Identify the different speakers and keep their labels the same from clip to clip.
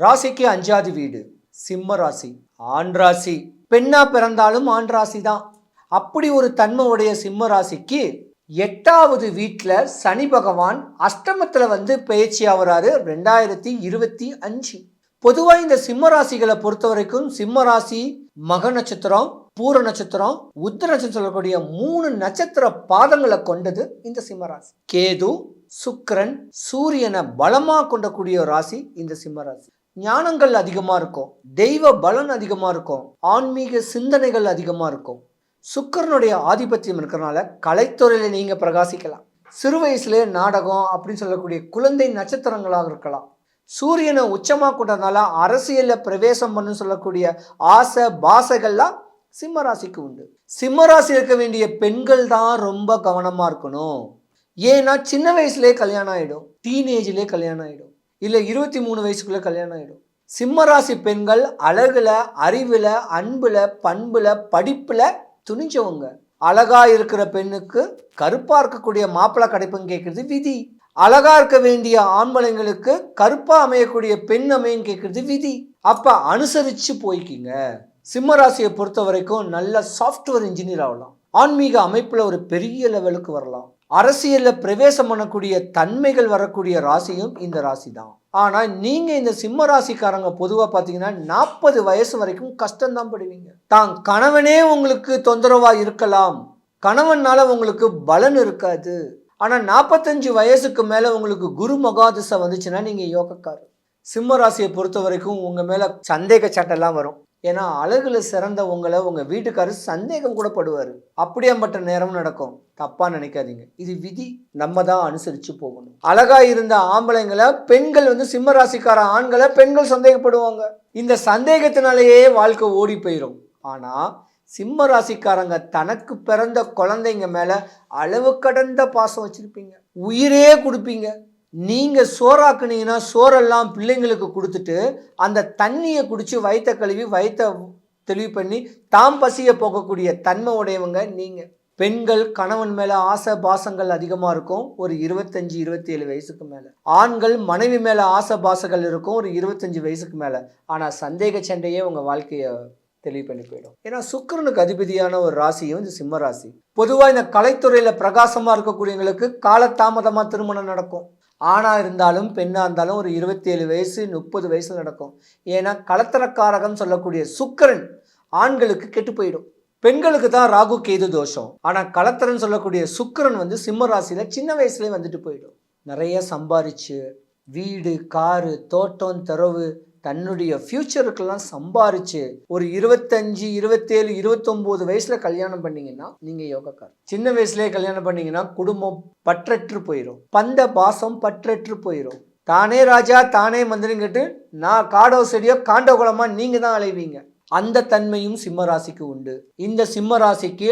Speaker 1: ராசிக்கு அஞ்சாவது வீடு சிம்ம ராசி ஆண் ராசி. பெண்ணா பிறந்தாலும் ஆண் ராசி தான் அப்படி ஒரு தன்மை உடைய சிம்ம ராசிக்கு எட்டாவது வீட்டில் சனி பகவான் அஷ்டமத்தில் வந்து பயிற்சி ஆகுறாரு ரெண்டாயிரத்தி இருபத்தி அஞ்சு. பொதுவாக இந்த சிம்ம ராசிகளை பொறுத்த வரைக்கும் சிம்ம ராசி மக நட்சத்திரம் பூர நட்சத்திரம் உத்திர நட்சத்திரம் சொல்லக்கூடிய மூணு நட்சத்திர பாதங்களை கொண்டது இந்த சிம்மராசி கேது சுக்கரன் சூரியனை பலமாக கொண்டக்கூடிய ஒரு ராசி இந்த சிம்மராசி ஞானங்கள் அதிகமாக இருக்கும் தெய்வ பலன் அதிகமாக இருக்கும் ஆன்மீக சிந்தனைகள் அதிகமாக இருக்கும். சுக்கரனுடைய ஆதிபத்தியம் இருக்கிறனால கலைத்துறையில் நீங்கள் பிரகாசிக்கலாம். சிறு வயசுலேயே நாடகம் அப்படின்னு சொல்லக்கூடிய குழந்தை நட்சத்திரங்களாக இருக்கலாம். சூரியனை உச்சமாக கொண்டதுனால அரசியலில் பிரவேசம் பண்ணு சொல்லக்கூடிய ஆசை பாசைகள்லாம் சிம்ம ராசிக்கு உண்டு. சிம்ம ராசி இருக்க வேண்டிய பெண்கள் தான் ரொம்ப கவனமாக இருக்கணும். ஏன்னா சின்ன வயசுலேயே கல்யாணம் ஆகிடும் டீனேஜ்லேயே கல்யாணம் ஆகிடும் இல்லை இருபத்தி மூணு வயசுக்குள்ளே கல்யாணம் ஆயிடும். சிம்ம ராசி பெண்கள் அழகில் அறிவில் அன்பில் பண்பில் படிப்பில் துணிஞ்சவங்க. அழகா இருக்கிற பெண்ணுக்கு கருப்பாக இருக்கக்கூடிய மாப்பிள்ளை கிடைப்புன்னு கேட்கறது விதி. அழகா இருக்க வேண்டிய ஆண்மலைங்களுக்கு கருப்பா அமையக்கூடிய பெண் அமையும் கேட்கறது விதி. அப்ப அனுசரிச்சு போய்க்கிங்க. சிம்ம ராசியை பொறுத்த வரைக்கும் நல்ல சாஃப்ட்வேர் இன்ஜினியர் ஆகலாம். ஆன்மீக அமைப்பில் ஒரு பெரிய லெவலுக்கு வரலாம். அரசியலில் பிரவேசம் பண்ணக்கூடிய தன்மைகள் வரக்கூடிய ராசியும் இந்த ராசி தான் ஆனால் நீங்கள் இந்த சிம்ம ராசிக்காரங்க பொதுவாக பார்த்தீங்கன்னா நாற்பது வயசு வரைக்கும் கஷ்டம்தான் படுவீங்க. தான் கணவனே உங்களுக்கு தொந்தரவாக இருக்கலாம். கணவனால் உங்களுக்கு பலன் இருக்காது. ஆனால் நாற்பத்தஞ்சு வயசுக்கு மேலே உங்களுக்கு குரு மகாதிசை வந்துச்சுன்னா நீங்கள் யோகக்காரர். சிம்ம ராசியை பொறுத்த வரைக்கும் உங்கள் மேலே சந்தேக சட்டெல்லாம் வரும். ஏன்னா அழகில் சிறந்த உங்களை உங்கள் வீட்டுக்காரர் சந்தேகம் கூட படுவார். அப்படியாப்பட்ட நேரம் நடக்கும். தப்பாக நினைக்காதீங்க. இது விதி. நம்ம தான் அனுசரித்து போகணும். அழகாக இருந்த ஆம்பளைங்களை பெண்கள் வந்து சிம்ம ராசிக்கார ஆண்களை பெண்கள் சந்தேகப்படுவாங்க. இந்த சந்தேகத்தினாலேயே வாழ்க்கை ஓடி போயிடும் ஆனால் சிம்ம ராசிக்காரங்க தனக்கு பிறந்த குழந்தைங்க மேலே அளவு கடந்த பாசம் வச்சுருப்பீங்க. உயிரே கொடுப்பீங்க. நீங்கள் சோறாக்குனீங்கன்னா சோறெல்லாம் பிள்ளைங்களுக்கு கொடுத்துட்டு அந்த தண்ணியை குடித்து வயிற்ற கழுவி வயிற்ற தெளிவு பண்ணி தாம் பசிய போகக்கூடிய தன்மை உடையவங்க நீங்கள் பெண்கள் கணவன் மேலே ஆசை பாசங்கள் அதிகமாக இருக்கும். ஒரு இருபத்தஞ்சு இருபத்தி ஏழு வயசுக்கு மேலே. ஆண்கள் மனைவி மேலே ஆசை பாசங்கள் இருக்கும். ஒரு இருபத்தஞ்சு வயசுக்கு மேலே. ஆனால் சந்தேக சண்டையே உங்கள் வாழ்க்கையை தெளிவு பண்ணி போயிடும். ஏன்னா சுக்கிரனுக்கு அதிபதியான ஒரு ராசியும் இந்த சிம்ம ராசி. பொதுவாக இந்த கலைத்துறையில் பிரகாசமாக இருக்கக்கூடியவங்களுக்கு காலதாமதமாக திருமணம் நடக்கும். ஆணாக இருந்தாலும் பெண்ணாக இருந்தாலும் ஒரு இருபத்தேழு வயசு முப்பது வயசில் நடக்கும். ஏன்னா கலத்தரக்காரகம் சொல்லக்கூடிய சுக்கிரன் ஆண்களுக்கு கெட்டு போயிடும். பெண்களுக்கு தான் ராகு கேது தோஷம். ஆனால் கலத்தரன் சொல்லக்கூடிய சுக்கிரன் வந்து சிம்ம ராசியில் சின்ன வயசுலேயே வந்துட்டு போயிடும். நிறைய சம்பாரிச்சு வீடு காரு தோட்டம் தரவு தன்னுடைய ஃப்யூச்சருக்கெல்லாம் சம்பாரிச்சு ஒரு இருபத்தஞ்சு இருபத்தேழு இருபத்தொம்போது வயசுல கல்யாணம் பண்ணீங்கன்னா நீங்க யோகக்கார். சின்ன வயசுலேயே கல்யாணம் பண்ணீங்கன்னா குடும்பம் பற்றற்று போயிடும் பந்த பாசம் பற்றற்று போயிடும் தானே ராஜா தானே மந்திரிங்கிட்டு நான் காடோ செடியோ காண்டோ நீங்கள் நீங்க தான் அலைவீங்க. அந்த தன்மையும் சிம்ம ராசிக்கு உண்டு. இந்த சிம்ம ராசிக்கு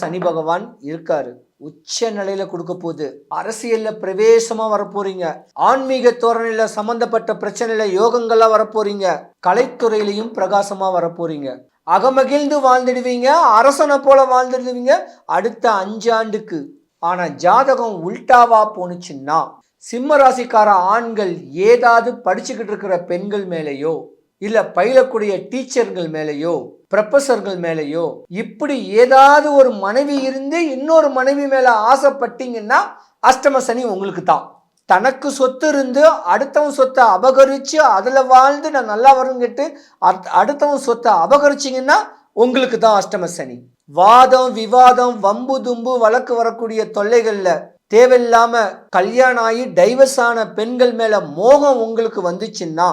Speaker 1: சனி பகவான் இருக்காரு. உச்ச நிலையில கொடுக்க போகுது. அரசியல்ல பிரவேசமா வரப்போறீங்க. ஆன்மீக தோரணையில சம்பந்தப்பட்ட பிரச்சனையில யோகங்களா வரப்போறீங்க. கலைத்துறையிலையும் பிரகாசமா வரப்போறீங்க. அகமகிழ்ந்து வாழ்ந்துடுவீங்க. அரசனை போல வாழ்ந்துடுவீங்க. அடுத்த அஞ்சு ஆண்டுக்கு. ஆனா ஜாதகம் உல்டாவா போணுச்சுன்னா சிம்ம ராசிக்கார ஆண்கள் ஏதாவது படிச்சுக்கிட்டு இருக்கிற பெண்கள் மேலேயோ இல்லை பயிலக்கூடிய டீச்சர்கள் மேலேயோ ப்ரொஃபஸர்கள் மேலேயோ இப்படி ஏதாவது ஒரு மனைவி இருந்து இன்னொரு மனைவி மேலே ஆசைப்பட்டீங்கன்னா அஷ்டம சனி உங்களுக்கு தான். தனக்கு சொத்து இருந்து அடுத்தவன் சொத்தை அபகரிச்சு அதில் வாழ்ந்து நான் நல்லா வரும்னு கேட்டு அத்- அடுத்தவன் சொத்தை அபகரிச்சிங்கன்னா உங்களுக்கு தான் அஷ்டம சனி. வாதம் விவாதம் வம்பு தும்பு வழக்கு வரக்கூடிய தொல்லைகளில் தேவையில்லாம கல்யாணம் ஆகி டைவர்ஸ் ஆன பெண்கள் மேல மோகம் உங்களுக்கு வந்துச்சுன்னா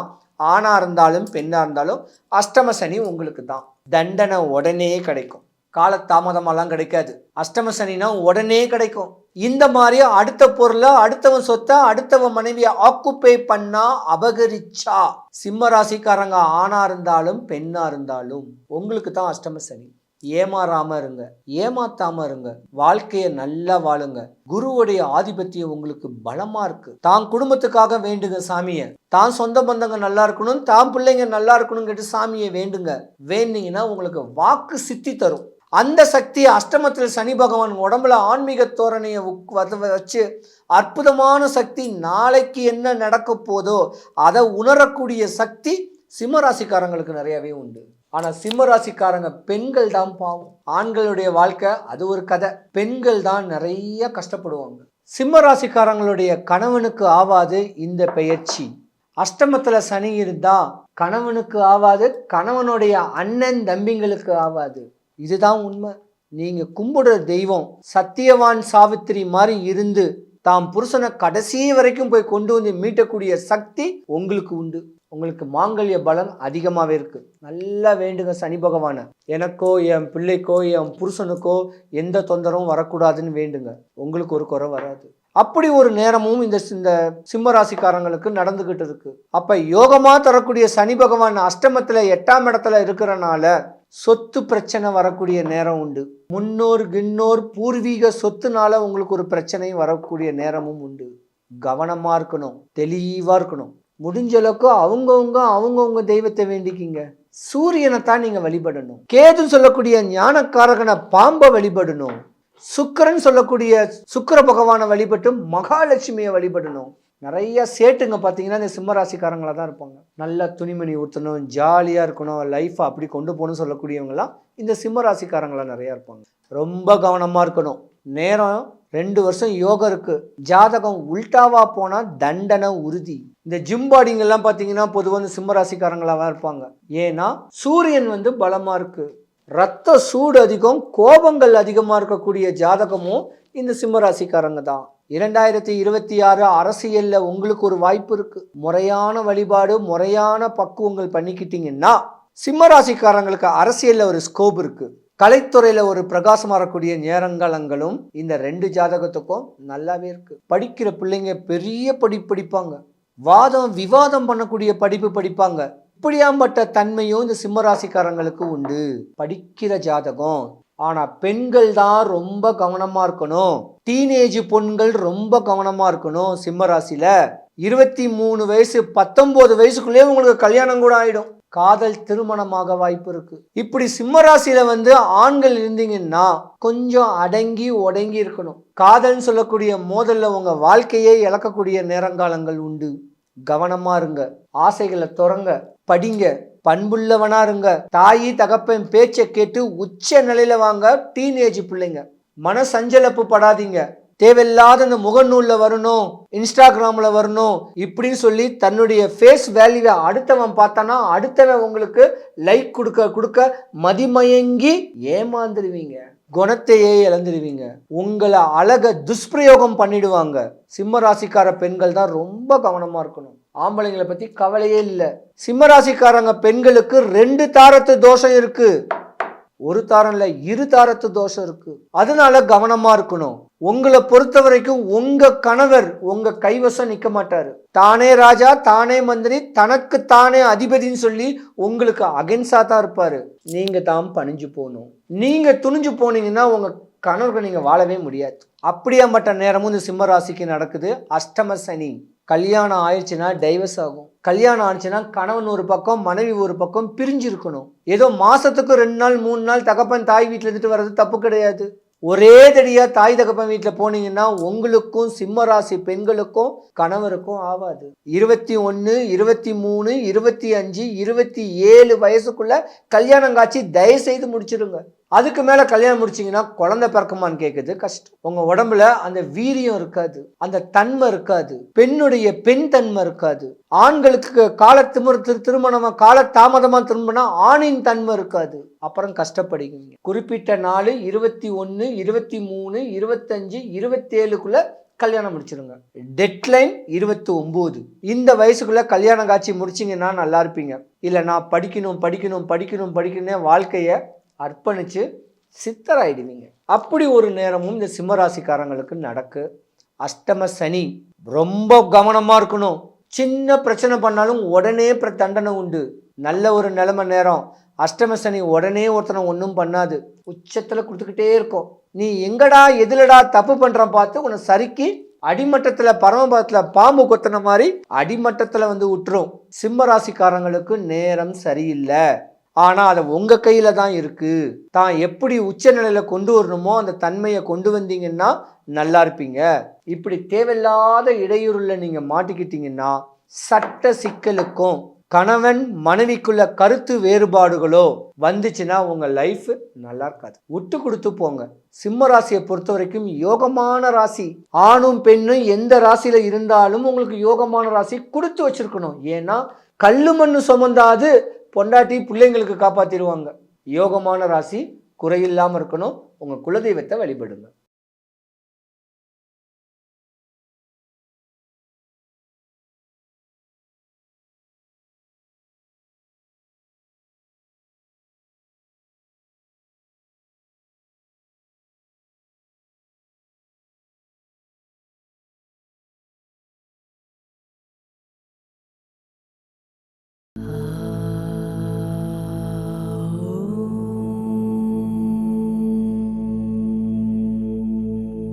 Speaker 1: ஆணா இருந்தாலும் பெண்ணா இருந்தாலும் அஷ்டம சனி உங்களுக்கு தான். தண்டனை உடனே கிடைக்கும். காலத்தாமதமெல்லாம் கிடைக்காது. அஷ்டம சனினா உடனே கிடைக்கும். இந்த மாதிரி அடுத்த பொருளை அடுத்தவன் சொத்தை அடுத்தவன் மனைவியை ஆக்குப்பை பண்ணா அபகரிச்சா. சிம்ம ராசிக்காரங்க ஆணா இருந்தாலும் பெண்ணா இருந்தாலும் உங்களுக்கு தான் அஷ்டம சனி. ஏமாறாம இருங்க. ஏமாத்தாம இருங்க. வாழ்க்கைய நல்லா வாழுங்க. குருவுடைய ஆதிபத்தியம் உங்களுக்கு பலமா இருக்கு. தான் குடும்பத்துக்காக வேண்டுங்க சாமியை. தான் சொந்த பந்தங்க நல்லா இருக்கணும். தான் பிள்ளைங்க நல்லா இருக்கணும் கேட்டு சாமியை வேண்டுங்க. வேண்டிங்கன்னா உங்களுக்கு வாக்கு சித்தி தரும். அந்த சக்தி அஷ்டமத்தில் சனி பகவான் உடம்புல ஆன்மீக தோரணையை வச்சு அற்புதமான சக்தி நாளைக்கு என்ன நடக்க போதோ அதை உணரக்கூடிய சக்தி சிம்மராசிக்காரங்களுக்கு நிறையவே உண்டு. ஆனால் சிம்ம ராசிக்காரங்க பெண்கள் தான் பாவம். ஆண்களுடைய வாழ்க்கை அது ஒரு கதை. பெண்கள் தான் நிறைய கஷ்டப்படுவாங்க. சிம்ம ராசிக்காரங்களுடைய கணவனுக்கு ஆவாது இந்த பெயர்ச்சி. அஷ்டமத்தில் சனி இருந்தா கணவனுக்கு ஆவாது கணவனுடைய அண்ணன் தம்பிங்களுக்கு ஆவாது. இதுதான் உண்மை. நீங்க கும்பிடுற தெய்வம் சத்தியவான் சாவித்திரி மாதிரி இருந்து தாம் புருஷனை கடைசி வரைக்கும் போய் கொண்டு வந்து மீட்டக்கூடிய சக்தி உங்களுக்கு உண்டு. உங்களுக்கு மாங்கல்ய பலம் அதிகமாகவே இருக்குது நல்லா வேண்டுங்க சனி பகவானை. எனக்கோ என் பிள்ளைக்கோ என் புருஷனுக்கோ எந்த தொந்தரவும் வரக்கூடாதுன்னு வேண்டுங்க. உங்களுக்கு ஒரு குறை வராது. அப்படி ஒரு நேரமும் இந்த இந்த சிம்ம ராசிக்காரங்களுக்கு நடந்துகிட்டு இருக்கு. அப்ப யோகமா தரக்கூடிய சனி பகவான் அஷ்டமத்துல எட்டாம் இடத்துல இருக்கிறனால சொத்து பிரச்சனை வரக்கூடிய நேரம் உண்டு. முன்னோர் கின்னோர் பூர்வீக சொத்துனால உங்களுக்கு ஒரு பிரச்சனையும் வரக்கூடிய நேரமும் உண்டு. கவனமா இருக்கணும். தெளிவா இருக்கணும். முடிஞ்ச அளவுக்கு அவங்கவுங்க அவங்கவுங்க தெய்வத்தை வேண்டிக்கிங்க. சூரியனை தான் நீங்கள் வழிபடணும். கேது சொல்லக்கூடிய ஞானக்காரகனை பாம்பை வழிபடணும். சுக்கிரன் சொல்லக்கூடிய சுக்கிர பகவானை வழிபட்டு மகாலட்சுமியை வழிபடணும். நிறைய சேட்டுங்க பார்த்தீங்கன்னா இந்த சிம்மராசிக்காரங்களாக தான் இருப்பாங்க. நல்லா துணிமணி ஊற்றணும் ஜாலியாக இருக்கணும் லைஃப்பை அப்படி கொண்டு போகணும்னு சொல்லக்கூடியவங்களாம் இந்த சிம்மராசிக்காரங்களாக நிறையா இருப்பாங்க. ரொம்ப கவனமாக இருக்கணும். நேரம் ரெண்டு வருஷம் யோகா இருக்கு. ஜாதகம் உல்டாவா போனால் தண்டனை உறுதி. இந்த ஜிம் பாடிங்கெல்லாம் பார்த்தீங்கன்னா பொதுவாக வந்து சிம்மராசிக்காரங்களாக தான் இருப்பாங்க. ஏன்னா சூரியன் வந்து பலமாக இருக்கு. ரத்த சூடு அதிகம் கோபங்கள் அதிகமாக இருக்கக்கூடிய ஜாதகமும் இந்த சிம்மராசிக்காரங்க தான். இரண்டாயிரத்தி இருபத்தி ஆறு அரசியலில் உங்களுக்கு ஒரு வாய்ப்பு இருக்கு. முறையான வழிபாடு முறையான பக்குவங்கள் பண்ணிக்கிட்டீங்கன்னா சிம்மராசிக்காரங்களுக்கு அரசியலில் ஒரு ஸ்கோப் இருக்குது கலைத்துறையில் ஒரு பிரகாசம் வரக்கூடிய நேரங்காலங்களும் இந்த ரெண்டு ஜாதகத்துக்கும் நல்லாவே இருக்கு. படிக்கிற பிள்ளைங்க பெரிய படிப்பு படிப்பாங்க. வாதம் விவாதம் பண்ணக்கூடிய படிப்பு படிப்பாங்க. இப்படியாம்பட்ட தன்மையும் இந்த சிம்மராசிக்காரங்களுக்கு உண்டு. படிக்கிற ஜாதகம். ஆனா பெண்கள் தான் ரொம்ப கவனமா இருக்கணும். டீனேஜ் பொண்கள் ரொம்ப கவனமா இருக்கணும் சிம்மராசியில் இருபத்தி மூணு வயசு பத்தொன்பது வயசுக்குள்ளேயே உங்களுக்கு கல்யாணம் கூட ஆயிடும். காதல் திருமணமாக வாய்ப்பு இருக்கு. இப்படி சிம்மராசியில வந்து ஆண்கள் இருந்தீங்கன்னா கொஞ்சம் அடங்கி உடங்கி இருக்கணும். காதல்னு சொல்லக்கூடிய மோதல்ல உங்க வாழ்க்கையை இழக்கக்கூடிய நேரங்காலங்கள் உண்டு. கவனமா இருங்க. ஆசைகளை துறங்க. படிங்க. பண்புள்ளவனா இருங்க. தாயி தகப்பன் பேச்சை கேட்டு உச்ச நிலையில வாங்க. டீனேஜ் பிள்ளைங்க. மன சஞ்சலப்பு படாதீங்க. தேவையில்லாத அந்த முகநூலில் வரணும் இன்ஸ்டாகிராமில் வரணும் இப்படின்னு சொல்லி தன்னுடைய ஃபேஸ் வேல்யூவை அடுத்தவன் பார்த்தானா அடுத்தவன் உங்களுக்கு லைக் கொடுக்க கொடுக்க மதிமயங்கி ஏமாந்துருவீங்க. குணத்தையே இழந்துருவீங்க. உங்களை அழக துஷ்பிரயோகம் பண்ணிடுவாங்க. சிம்ம ராசிக்கார பெண்கள் தான் ரொம்ப கவனமாக இருக்கணும். ஆம்பளைங்களை பற்றி கவலையே இல்லை. சிம்ம ராசிக்காரங்க பெண்களுக்கு ரெண்டு தாரத்து தோஷம் இருக்கு. ஒரு தாரம் இல்லை இரு தாரத்து தோஷம் இருக்கு. அதனால கவனமா இருக்கணும். உங்களை பொறுத்த வரைக்கும் உங்க கணவர் உங்க கைவசம் நிக்க மாட்டாரு. தானே ராஜா தானே மந்திரி தனக்கு தானே அதிபதின்னு சொல்லி உங்களுக்கு அகென்ஸ்டா தான் இருப்பாரு. நீங்க தான் பணிஞ்சு போகணும். நீங்க துணிஞ்சு போனீங்கன்னா உங்க கணவர்கள் நீங்க வாழவே முடியாது. அப்படியாப்பட்ட நேரமும் இந்த சிம்ம ராசிக்கு நடக்குது. அஷ்டம சனி. கல்யாணம் ஆயிடுச்சுன்னா டைவர்ஸ் ஆகும். கல்யாணம் ஆனிச்சுன்னா கணவன் ஒரு பக்கம் மனைவி ஒரு பக்கம் பிரிஞ்சு இருக்கணும் ஏதோ மாசத்துக்கு ரெண்டு நாள் மூணு நாள் தகப்பன் தாய் வீட்டில் இருந்துட்டு வர்றது தப்பு கிடையாது. ஒரே தடியா தாய் தகப்பன் வீட்டில் போனீங்கன்னா உங்களுக்கும் சிம்மராசி பெண்களுக்கும் கணவருக்கும் ஆகாது இருபத்தி ஒன்று இருபத்தி மூணு இருபத்தி அஞ்சு இருபத்தி ஏழு வயசுக்குள்ள கல்யாணம் காட்சி தயவு செய்து முடிச்சிருங்க. அதுக்கு மேலே கல்யாணம் முடிச்சிங்கன்னா குழந்தை பிறக்குமான்னு கேட்குது கஷ்டம். உங்கள் உடம்புல அந்த வீரியம் இருக்காது. அந்த தன்மை இருக்காது. பெண்ணுடைய பெண் தன்மை இருக்காது. ஆண்களுக்கு கால திரு திருமணமாக கால தாமதமாக திரும்பினா ஆணின் தன்மை இருக்காது. அப்புறம் கஷ்டப்படுவீங்க. குறிப்பிட்ட நாள் இருபத்தி ஒன்று இருபத்தி மூணு இருபத்தஞ்சு இருபத்தேழுக்குள்ள கல்யாணம் முடிச்சிருங்க. டெட்லைன் இருபத்தி ஒம்பது இந்த வயசுக்குள்ள கல்யாணம் காட்சி முடிச்சிங்கன்னா நல்லா இருப்பீங்க. இல்லை நான் படிக்கணும் படிக்கணும் படிக்கணும் படிக்கணும் வாழ்க்கையை அர்ப்பணித்து சித்தராயிடுவீங்க. அப்படி ஒரு நேரமும் இந்த சிம்மராசிக்காரங்களுக்கு நடக்கு. அஷ்டம சனி ரொம்ப கவனமாக இருக்கணும். சின்ன பிரச்சனை பண்ணாலும் உடனே பிர தண்டனை உண்டு. நல்ல ஒரு நிலைமை நேரம். அஷ்டம சனி உடனே ஒருத்தனை ஒன்றும் பண்ணாது. உச்சத்தில் கொடுத்துக்கிட்டே இருக்கும். நீ எங்கடா எதிலடா தப்பு பண்ணுற பார்த்து உன்னை சறுக்கி அடிமட்டத்தில் பரமபதத்தில் பாம்பு கொத்தின மாதிரி அடிமட்டத்தில் வந்து விட்டுரும் சிம்ம ராசிக்காரங்களுக்கு நேரம் சரியில்லை. ஆனால் அதை உங்கள் கையில் தான் இருக்குது தான் எப்படி உச்சநிலையில் கொண்டு வரணுமோ அந்த தன்மையை கொண்டு வந்தீங்கன்னா நல்லா இருப்பீங்க. இப்படி தேவையில்லாத இடையூறில் நீங்கள் மாட்டிக்கிட்டீங்கன்னா சட்ட சிக்கலுக்கும் கணவன் மனைவிக்குள்ள கருத்து வேறுபாடுகளோ வந்துச்சுன்னா உங்கள் லைஃப் நல்லா இருக்காது. விட்டு கொடுத்து போங்க. சிம்ம ராசியை பொறுத்த வரைக்கும் யோகமான ராசி. ஆணும் பெண்ணும் எந்த ராசியில் இருந்தாலும் உங்களுக்கு யோகமான ராசி கொடுத்து வச்சிருக்கணும். ஏன்னா கல்லு மண்ணு சுமந்தாது பொண்டாட்டி பிள்ளைங்களுக்கு காப்பாற்றிடுவாங்க யோகமான ராசி குறையில்லாமல் இருக்கணும். உங்கள் குலதெய்வத்தை வழிபடுங்க.